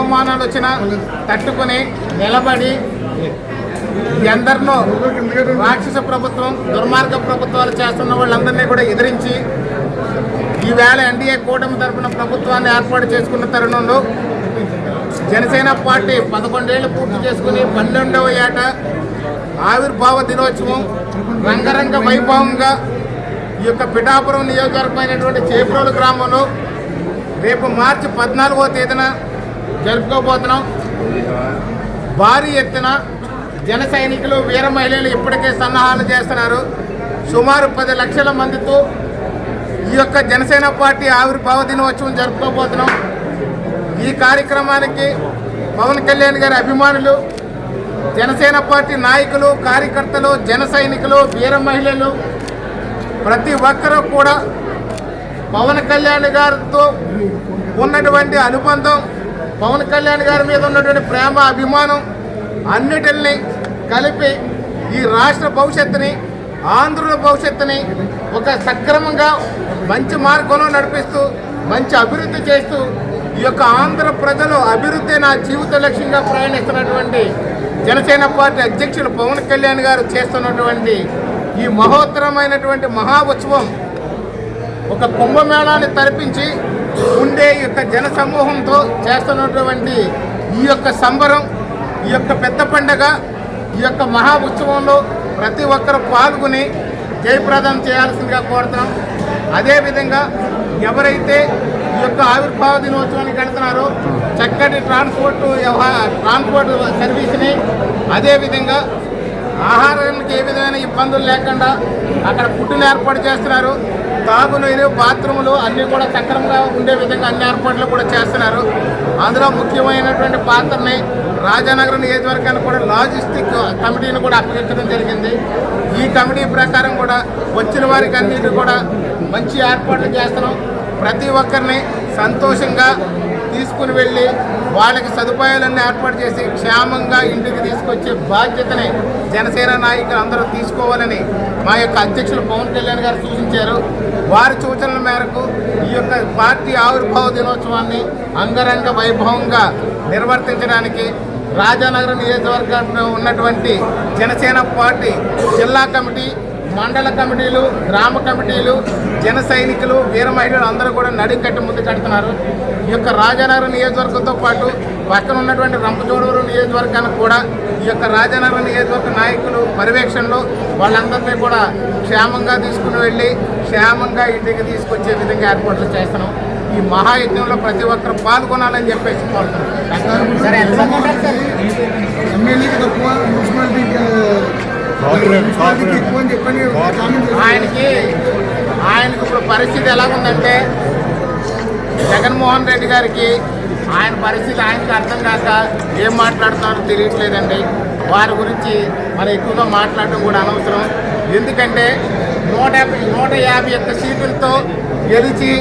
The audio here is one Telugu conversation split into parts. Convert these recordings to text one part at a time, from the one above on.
అవమానాలు వచ్చినా తట్టుకొని నిలబడి ఎందరినో రాక్షస ప్రభుత్వం దుర్మార్గ ప్రభుత్వాలు చేస్తున్న వాళ్ళందరినీ కూడా ఎదిరించి ఈవేళ ఎన్డీఏ కూటమి తరఫున ప్రభుత్వాన్ని ఏర్పాటు చేసుకున్న తరుణంలో జనసేన పార్టీ పదకొండేళ్ళు పూర్తి చేసుకుని పన్నెండవ ఏట ఆవిర్భావ దినోత్సవం రంగరంగ వైభవంగా ఈ యొక్క పిఠాపురం నియోజకవర్గమైనటువంటి చేప్రోలు గ్రామంలో రేపు మార్చి పద్నాలుగో తేదీన జరుపుకోబోతున్నాం. భారీ ఎత్తున జన సైనికులు వీర మహిళలు ఇప్పటికే సన్నాహాలు చేస్తున్నారు. సుమారు పది లక్షల మందితో ఈ యొక్క జనసేన పార్టీ ఆవిర్భావ దినోత్సవం జరుపుకోబోతున్నాం. ఈ కార్యక్రమానికి పవన్ కళ్యాణ్ గారి అభిమానులు జనసేన పార్టీ నాయకులు కార్యకర్తలు జన సైనికులు వీర మహిళలు ప్రతి ఒక్కరూ కూడా పవన్ కళ్యాణ్ గారితో ఉన్నటువంటి అనుబంధం పవన్ కళ్యాణ్ గారి మీద ఉన్నటువంటి ప్రేమ అభిమానం అన్నిటిని కలిపి ఈ రాష్ట్ర భవిష్యత్తుని ఆంధ్రుల భవిష్యత్తుని ఒక సక్రమంగా మంచి మార్గంలో నడిపిస్తూ మంచి అభివృద్ధి చేస్తూ ఈ యొక్క ఆంధ్ర ప్రజలు అభివృద్ధి నా జీవిత లక్ష్యంగా ప్రయాణిస్తున్నటువంటి జనసేన పార్టీ అధ్యక్షులు పవన్ కళ్యాణ్ గారు చేస్తున్నటువంటి ఈ మహోత్తరమైనటువంటి మహా ఉత్సవం ఒక కుంభమేళాన్ని తలపించి ఉండే యొక్క జన సమూహంతో చేస్తున్నటువంటి ఈ యొక్క సంబరం ఈ యొక్క పెద్ద పండగ ఈ యొక్క మహా ఉత్సవంలో ప్రతి ఒక్కరు పాల్గొని జయప్రదం చేయాల్సిందిగా కోరుతున్నాం. అదేవిధంగా ఎవరైతే ఈ యొక్క ఆవిర్భావ దినోత్సవానికి వెళ్తున్నారో చక్కటి ట్రాన్స్పోర్ట్ వ్యవహార ట్రాన్స్పోర్ట్ సర్వీస్ని అదేవిధంగా ఆహారానికి ఏ విధమైన ఇబ్బందులు లేకుండా అక్కడ ఫుడ్ని ఏర్పాటు చేస్తున్నారు. తాగునీరు బాత్రూములు అన్నీ కూడా సక్రమంగా ఉండే విధంగా అన్ని ఏర్పాట్లు కూడా చేస్తున్నారు. అందులో ముఖ్యమైనటువంటి పాత్రని రాజానగర్ నియోజకవర్గానికి కూడా లాజిస్టిక్ కమిటీని కూడా అప్పగించడం జరిగింది. ఈ కమిటీ ప్రకారం కూడా వచ్చిన వారికి అన్నిటి కూడా మంచి ఏర్పాట్లు చేస్తున్నాం. ప్రతి ఒక్కరిని సంతోషంగా తీసుకుని వెళ్ళి వాళ్ళకి సదుపాయాలన్నీ ఏర్పాటు చేసి క్షేమంగా ఇంటికి తీసుకొచ్చే బాధ్యతని జనసేన నాయకులు అందరూ తీసుకోవాలని మా యొక్క అధ్యక్షులు పవన్ కళ్యాణ్ గారు సూచించారు. వారి సూచనల మేరకు ఈ యొక్క పార్టీ ఆవిర్భావ దినోత్సవాన్ని అంగరంగ వైభవంగా నిర్వర్తించడానికి రాజానగరం నియోజకవర్గంలో ఉన్నటువంటి జనసేన పార్టీ జిల్లా కమిటీ మండల కమిటీలు గ్రామ కమిటీలు జన సైనికులు వీర మహిళలు అందరూ కూడా నడికట్టి ముందు కడుతున్నారు. ఈ యొక్క రాజానగరం నియోజకవర్గంతో పాటు పక్కన ఉన్నటువంటి రంపచోడవరం నియోజకవర్గానికి కూడా ఈ యొక్క రాజానగరం నియోజకవర్గ నాయకులు పర్యవేక్షణలో వాళ్ళందరినీ కూడా క్షేమంగా తీసుకుని వెళ్ళి క్షేమంగా ఇంటికి తీసుకొచ్చే విధంగా ఏర్పాట్లు చేస్తున్నాం. ఈ మహాయజ్ఞంలో ప్రతి ఒక్కరు పాల్గొనాలని చెప్పేసి కోరుతున్నాం. ఆయనకి ఆయనకి ఇప్పుడు పరిస్థితి ఎలా ఉందంటే జగన్మోహన్ రెడ్డి గారికి ఆయన పరిస్థితి ఆయనకి అర్థం కాక ఏం మాట్లాడుతున్నారో తెలియట్లేదండి. వారి గురించి మనం ఎక్కువగా మాట్లాడడం కూడా అనవసరం. ఎందుకంటే నూట యాభై నూట యాభై ఒక్క సీట్లతో గెలిచి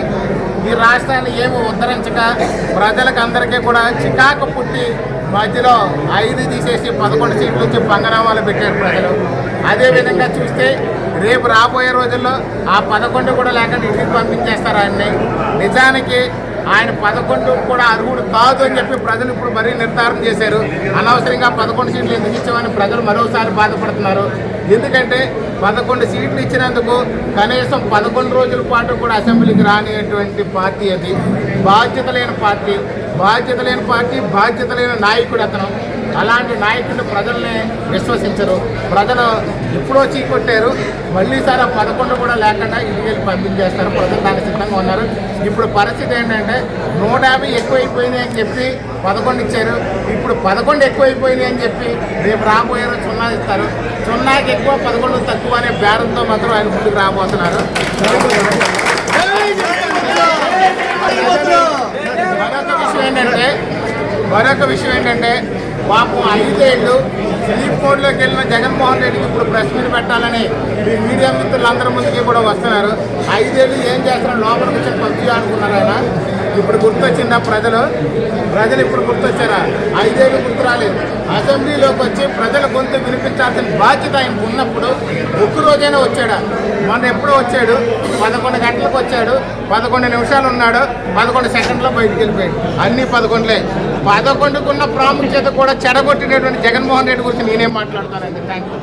ఈ రాష్ట్రాన్ని ఏమి ఉద్ధరించక ప్రజలకు అందరికీ కూడా చికాకు పుట్టి మధ్యలో ఐదు తీసేసి పదకొండు సీట్లు వచ్చి పంగనామాలు పెట్టారు ప్రజలు. అదేవిధంగా చూస్తే రేపు రాబోయే రోజుల్లో ఆ పదకొండు కూడా లేకుండా ఇంటికి పంపించేస్తారు ఆయన్ని. నిజానికి ఆయన పదకొండు కూడా అర్హుడు కాదు అని చెప్పి ప్రజలు ఇప్పుడు మరీ నిర్ధారణ చేశారు. అనవసరంగా పదకొండు సీట్లు ఎందుకు ఇచ్చామని ప్రజలు మరోసారి బాధపడుతున్నారు. ఎందుకంటే పదకొండు సీట్లు ఇచ్చినందుకు కనీసం పదకొండు రోజుల పాటు కూడా అసెంబ్లీకి రానిటువంటి పార్టీ అది. బాధ్యత లేని పార్టీ బాధ్యత లేని పార్టీ బాధ్యత లేని నాయకుడు అతను. అలాంటి నాయకులు ప్రజల్ని విశ్వసించరు ప్రజలు ఎప్పుడో చీకొట్టారు మళ్ళీసారి ఆ పదకొండు కూడా లేకుండా ఇంటికి పంపించేస్తారు ప్రజలు దానికి సిద్ధంగా ఉన్నారు ఇప్పుడు పరిస్థితి ఏంటంటే నూట యాభై ఎక్కువైపోయినాయి అని చెప్పి పదకొండు ఇచ్చారు ఇప్పుడు పదకొండు ఎక్కువైపోయినాయి అని చెప్పి రేపు రాబోయే రోజు సున్నా ఇస్తారు సున్నాకి ఎక్కువ పదకొండు తక్కువ అనే బేరంతో మాత్రం ఆయన ముందుకు రాబోతున్నారు మరొక విషయం ఏంటంటే పాపం ఐదేళ్ళు స్లీప్ కోడ్లోకి వెళ్ళిన జగన్మోహన్ రెడ్డికి ఇప్పుడు ప్రెస్ మీట్ పెట్టాలని మీ మీడియా మిత్రులందరి ముందుకి కూడా వస్తున్నారు. ఐదేళ్ళు ఏం చేస్తున్నారు? లోపలికి వచ్చి పబ్జీ ఆడుకున్నారు ఆయన. ఇప్పుడు గుర్తొచ్చిందా ప్రజలు? ప్రజలు ఇప్పుడు గుర్తొచ్చారా? ఐదేళ్ళు గుర్తు రాలేదు. అసెంబ్లీలోకి వచ్చి ప్రజల గొంతు వినిపించాల్సిన బాధ్యత ఆయనకు ఉన్నప్పుడు ఒక్క రోజైనా వచ్చాడా? మొన్న ఎప్పుడో వచ్చాడు. పదకొండు గంటలకు వచ్చాడు. పదకొండు నిమిషాలు ఉన్నాడు. పదకొండు సెకండ్లో బయటికి వెళ్ళిపోయాడు. అన్నీ పదకొండులే. పదకొండుకున్న ప్రాముఖ్యత కూడా చెడగొట్టినటువంటి జగన్మోహన్ రెడ్డి గురించి నేనేం మాట్లాడతానండి? Thank you